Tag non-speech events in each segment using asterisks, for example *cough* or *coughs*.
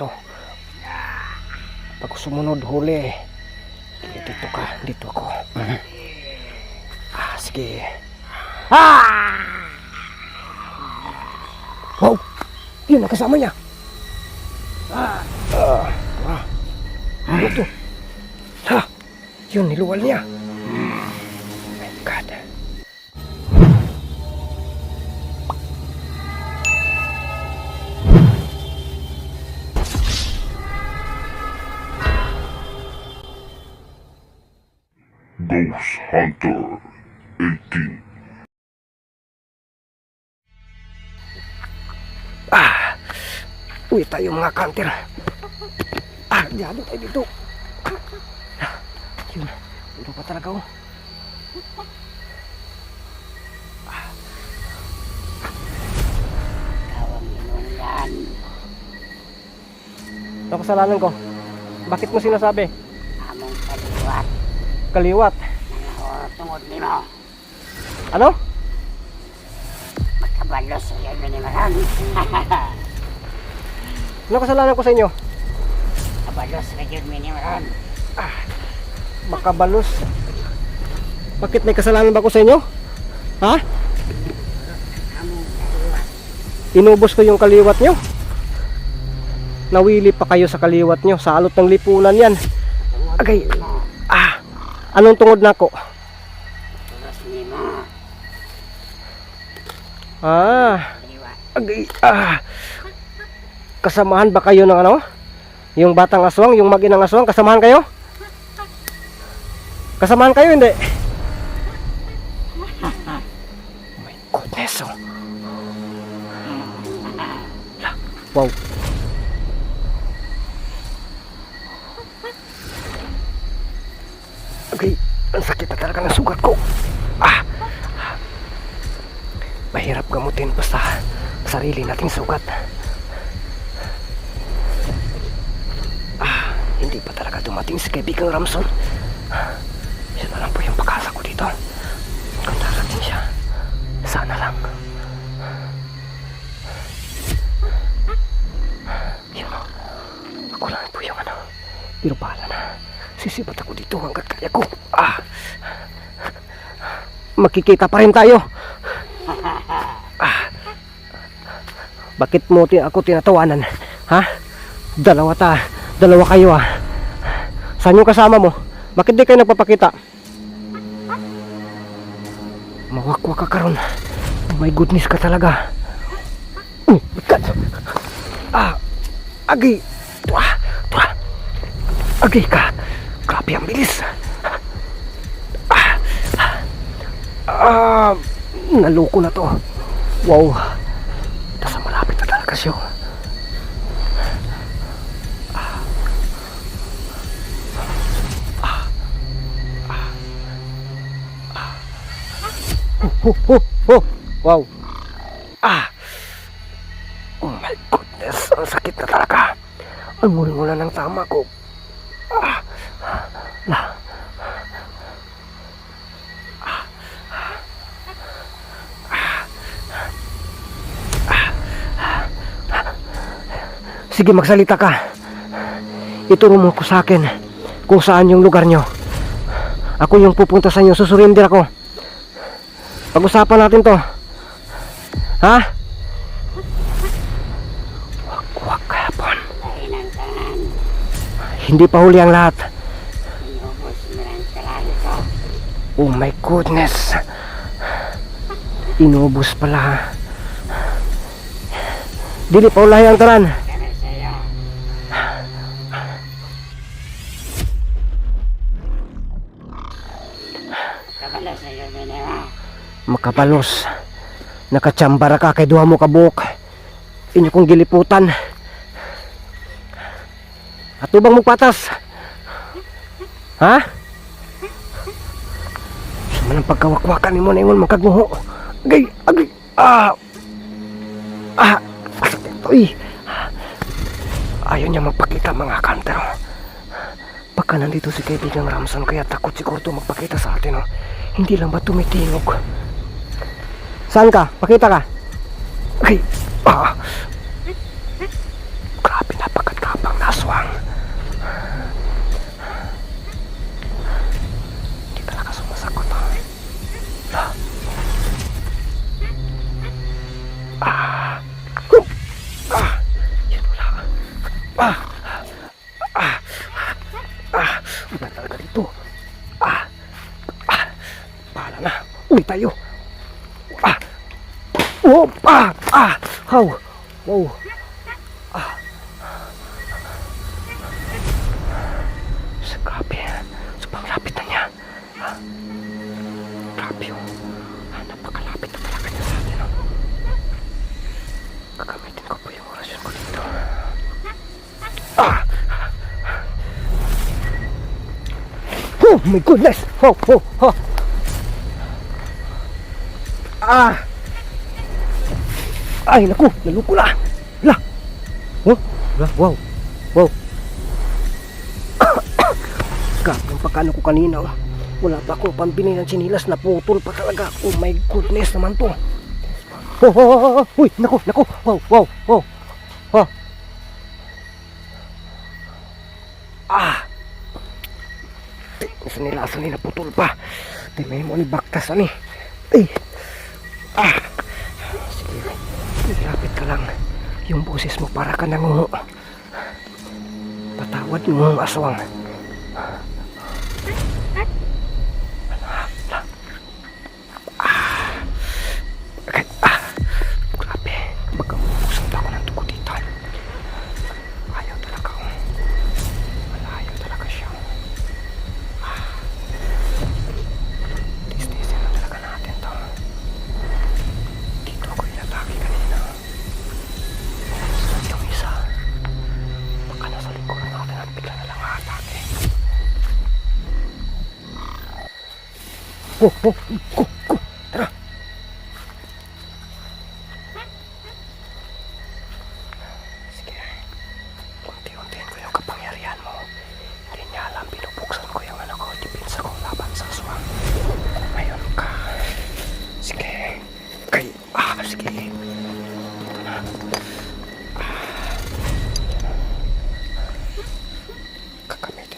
To. Pag sumunod huli. Dito ka, dito ako. Ah, sige. Ah! Wow! Yun, nakasama niya. Ah, ah, ah. Ano? Ha? Yun, niluwal niya. My God. Ghost Hunter 18. Ah! Uy tayo mga kanter. Ah, diyan tayo dito. Ah, Yun, dito pa talaga oh. Ano kasalanan ko? Bakit mo sinasabi? among kaliwat Kaliwat. Tungod ni mo. Ano? Makabalos sa iyo ni Maran. *laughs* Ano kasalanan ko sa inyo? Kabalos sa iyo ni Maran. Makabalos. Bakit may kasalanan ba ako sa inyo? Ha? Inubos ko yung kaliwat nyo. Nawili pa kayo sa kaliwat nyo. Sa alot ng lipunan yan. Mo. Ah, anong tungod na ako? Tulos ni mo. Ah, agay. Ah, kasamahan ba kayo ng ano? Yung batang aswang, yung maginang aswang, kasamahan kayo? Kasamahan kayo, hindi? Oh my goodness, oh. Wow. Okay, ang sakit na talaga ng sugat ko. Ah. Mahirap gamutin basta sarili nating sugat. Ah, hindi pa talaga dumating si kaibigang Ramson. Siya na lang po yung pag-asa ko dito. Kung darating siya, sana lang. Yun o. Ako lang po yung ano. Pero bahala na. Sisipat ako dito hanggat kaya ko. Ah. Makikita pa rin tayo. Ah. Bakit mo ti ako tinatawanan? Ha? Dalawa ta. Dalawa kayo ah. Saan yung kasama mo? Bakit di kayo nagpapakita? Mawakwa ka karon. Oh my goodness ka talaga. Oh my God. Ah. Agi. Tua. Tua. Agi ka. Grabe ang bilis. Ah. Ah. Naloko na to. Wow. Siya. Oh, oh, oh. Wow. Ah. Oh my goodness. Ang sakit na talaga. Ang mula ng tama ko. Sige, magsalita ka. Ituro mo ko sa akin kung saan yung lugar nyo. Ako yung pupunta sa inyo. Susurrender ako. Pag-usapan natin to. Ha? Wag, wag kahapon. Lain ang tanan. Hindi pa huli ang lahat. Oh my goodness. Inubos pala. Dili pa ulahi ang tanan. Makapalos. Nakatsambara ka kay duha mo kabuok. Inyo kong giliputan. Atubang mo patas. Ha? Sa manang pagkawakwakan ni mo na ingon magkagmuho. Agay, agay. Ah. Ah. Uy. Ayaw niya magpakita mga kantero. Pagka nandito si kaibigang Ramson kaya takot siguro magpakita sa atin. Oh. Hindi lang ba tumitingog? Saan ka? Pakita ka. Okay. Ah. Ah! How? Wow! Ah! Sa grabe. Sobrang lapit na niya. Ah! Oh. Ah, na talaga niya sa atin. Oh. Gagamitin ko po dito. Ah! Oh my goodness! Oh, oh, oh! Ah! Ay, naku! Naluko na! La! Oh! Wow! Wow! *coughs* Grabe yung pagkano ko kanina. Oh. Wala pa ako pambili ng sinilas na putol pa talaga. Oh my goodness naman to. Oh, oh, oh, oh. Uy, naku, naku. Wow, wow, wow. Oh. Ah. Sinilasan ni naputol pa. Di may mo ni baktas ani. Ay. Ah. Lang. Yung boses mo para ka nangungo. Patawad mo ang aswang. Oh, oh, oh, oh, tara. Sige. Unti-untiin ko yung kapangyarihan mo. Hindi niya alam binubuksan ko yung ano ko, dipinsa ko laban sa aswang. Ngayon ka. Sige. Kay, ah, sige. Ito na. Ah. Kakamitin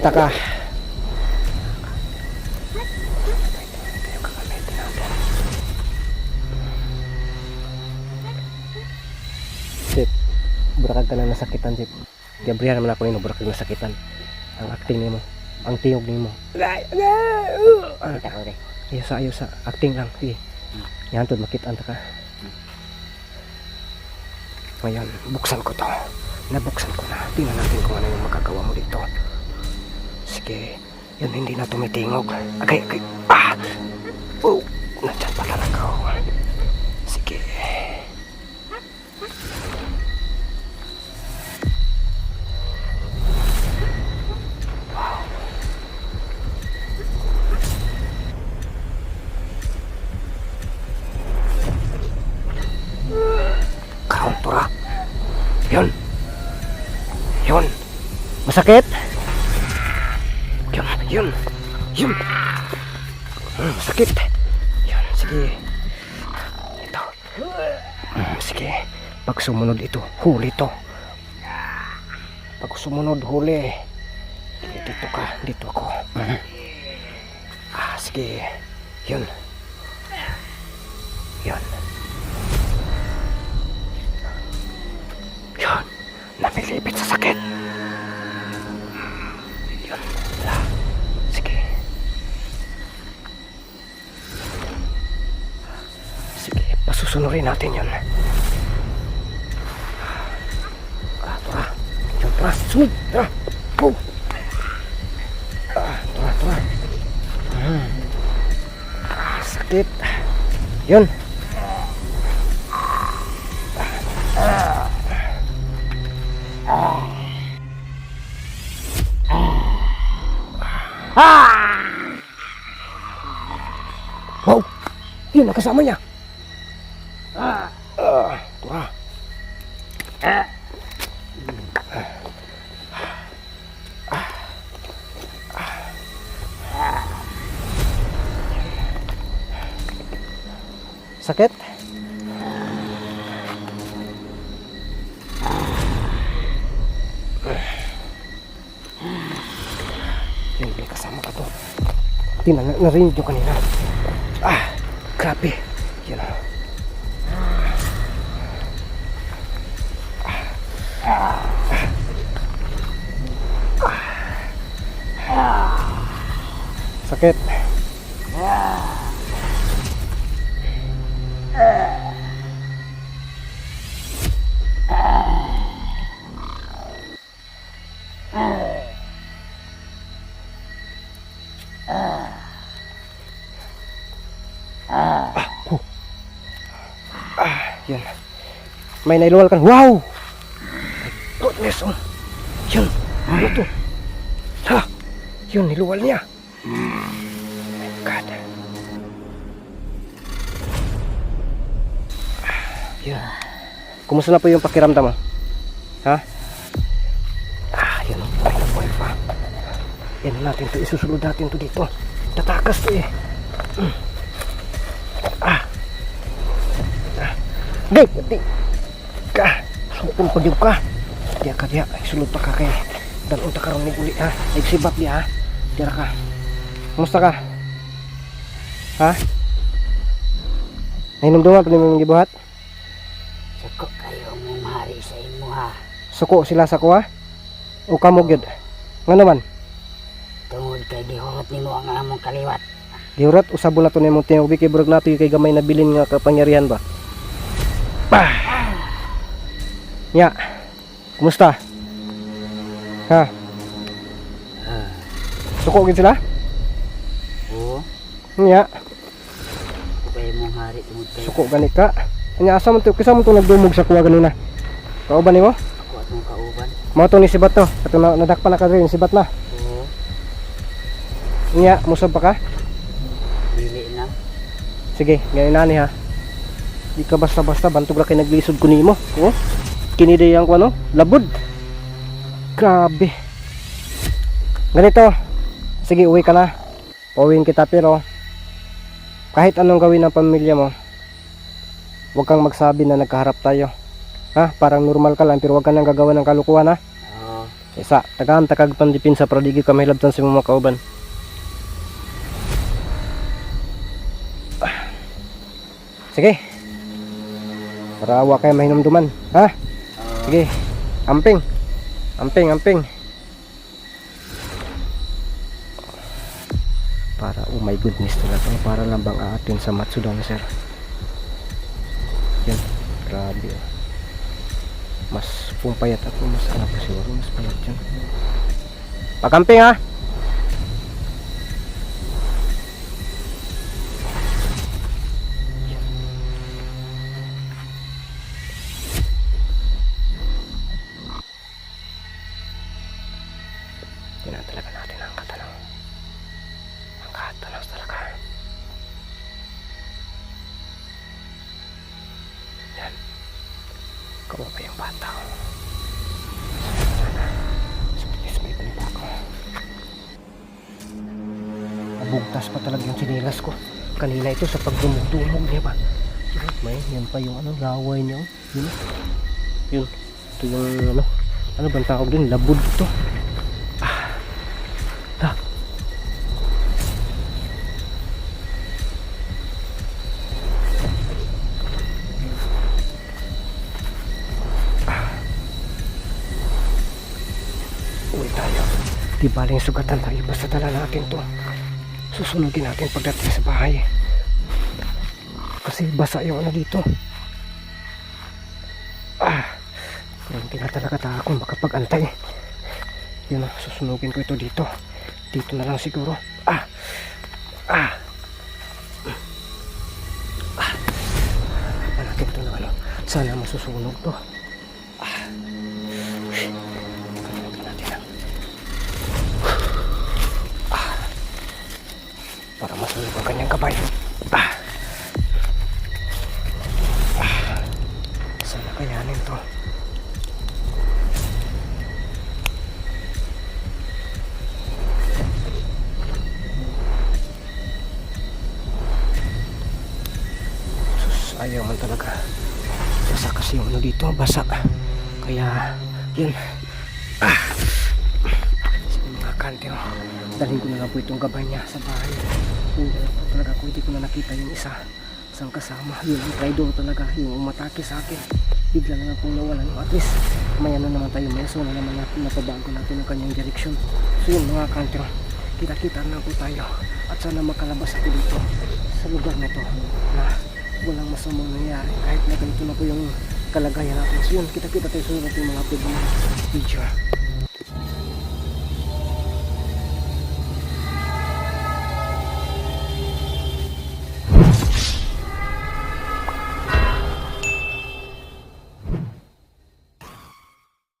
Pakita ka. Sip, burakag ka na nasakitan, Sip. Gabriel naman ako nino, burakag nasakitan. Ang acting nimo, ang tiyog nimo. Kita ko rin. ayos ayos sa acting lang. Sige. Yan to, makitaan ta ka. Ngayon, buksan ko to. Nabuksan ko na. Tingnan natin kung ano yung magagawa mo dito. Sige. Yun, hindi na tumitingog. Agay, agay. Ah! Oh! Nandyan pa talaga ako. Sige. Kauntura. Yun. Yun. Masakit? Pag sumunod ito, huli to. Pag sumunod, huli. Dito ka, dito ako. Hmm. Ah, sige. Yun. Yun. Yun. Namilipit sa sakit. Yun. La. Sige. Sige. Pasusunurin natin yun. Tara. Sunod. Tara. Ah, tara, tara. Hmm. Ah, sakit. Yun. Wow! Yun, nakasama niya. sakit yun may kasama ka to. Tinan narinig nyo kanina. Ah grabe. Yun ah sakit. May nailuwal kan. Wow! My goodness, oh. Yun. Ano to? Ha? Yun, niluwal niya. My God. Ah, Yun. Kumusta na po yung pakiramdam mo? Ha? Ah, yun. Ay, nabuhay pa. Yan na natin to. Isusunod natin to dito. Tatakas to eh. Mm. Ah. Gay, di ka. Sukon pa gyud ka. Diya ka diya, ay sulod pa ka kay dan unta karon ni uli ha. Ay sibat diya ha. Diya ka. Kumusta ka? Ha? Nahinumduman pa ni mong gibuhat? Suko kayo mong hari sa imo ha. Suko sila sa kuha? O kamo gyud? Nga naman, Tungod kay gihurot nimo ang among kaliwat. giurat usabo na to ni mong tinubi kay burag nato yung kay gamay na bilin nga kapangyarihan ba? Bah! Ya. Kumusta? Ha? Suko gid sila? Oo. Nya. Kay mong hari tungod kay Suko gani ka. Anya asa man to kisa mo to nagdumog sa kuha ganina. Kauban nimo? ako at mong kauban. Mao to ni sibat to. Kato na nadakpan na ka rin sibat na. Oo. Nya, musab pa ka? Dili na. Sige, ganyan nani ha. Di ka basta-basta bantog ra kay naglisod ko nimo. Oh. Kini day ang ano? Labod. Grabe. Ganito. Sige, uwi ka na. Pauwiin kita pero kahit anong gawin ng pamilya mo, huwag kang magsabi na nagkaharap tayo. Ha? Parang normal ka lang pero huwag ka nang gagawa ng kalukuhan ha. Oo. Isa, tagahan takag pandipin sa pradigi ka mahilabtan sa mga kauban. Sige. Para awa kayo mahinumduman. Ha? Sige. Amping. Amping, amping. Para, oh my goodness talaga. Para lang bang aatin sa Matsudan, sir. Yan. Grabe. Mas pumpayat ako. Mas ano pa siguro. Mas payat yan. Pagamping ha. Tinatalaga natin ang katanaw. Ang katanaw talaga. Yan. Kawawa yung bata. bilis may panita ako. Nabugtas pa talaga yung sinilas ko. Kanina ito sa pagdumog-dumog niya ba? May, yan pa yung ano, laway niya. Yun. Yun. Ito yung ano. Ano bang tawag din? Labod ito. Baling sugatan tayo basta dala natin to. Susunugin natin pagdating sa bahay. Kasi basa yung ano dito. Ah. Hindi na talaga tayo makapag-antay. Yun susunugin ko ito dito. Dito na lang siguro. Ah. Ah. Ah. Iba natin ito na ano. Sana masusunog to. Sus, ayaw man talaga. Basa kasi yung ano dito, basa. Kaya, yun. Ah. Sige mga kantero. Dalhin ko na lang po itong gabay niya sa bahay. Hindi na po talaga kung hindi ko na nakita yung isa. Isang kasama. Yun ang traitor talaga. Yung umatake sa akin. Bigla na lang pong nawalan. At least, maya na naman tayo. Maya so na naman natin napabago natin ang kanyang direksyon. So yun mga kantero. Kita-kita na po tayo. At sana makalabas ako dito sa lugar na to na walang masamang nangyari kahit na ganito na po yung kalagayan natin. So yun, kita-kita tayo sa natin mga pwede video.